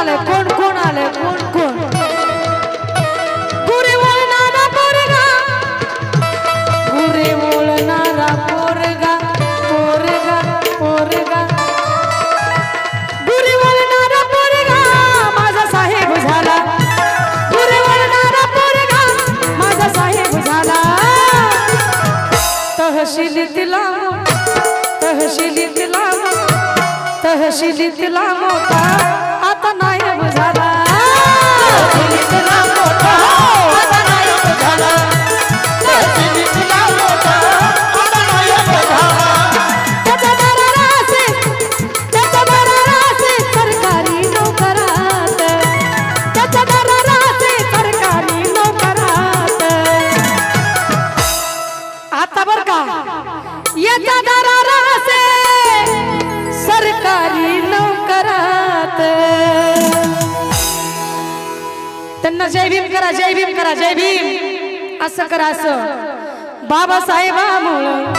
आलंय कोण कोण आलंय कोण कोण? गुरे बोलणारा पोरगा. गुरे माझा साहेब झाला. माझा साहेब झाला. तहसील तिला तहसील तिला तहसील तिला मोठा आता नाही झाला जय भीम करा जय भीम करा जय भीम. असं करा असं. बाबासाहेबामुळं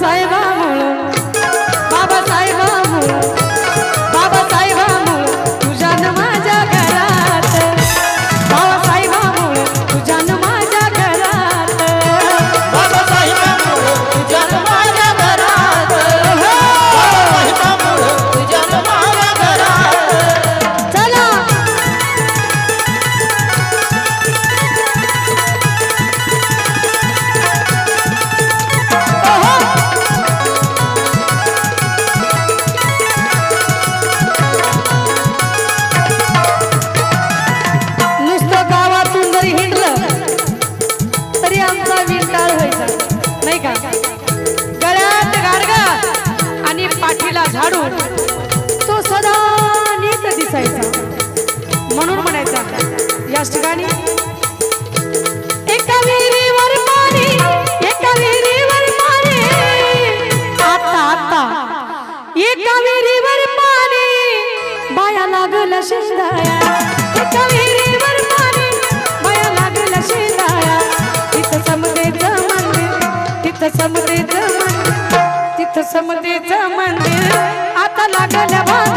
साहेब पाठीला झाडून तो सदा नीत दिसायचा. म्हणून म्हणायचा याच ठिकाणी एका विहिरीवर पाणी एका विहिरीवर पाणी. आता आता. एका विहिरीवर पाणी. बाया लागल शिंदाया एका विहिरीवर पाणी. बाया लागल शिंदाया तिथं मंदिर तिथं समुद्रेचं मंदिर. समतेचं मंदिर आता लागल्या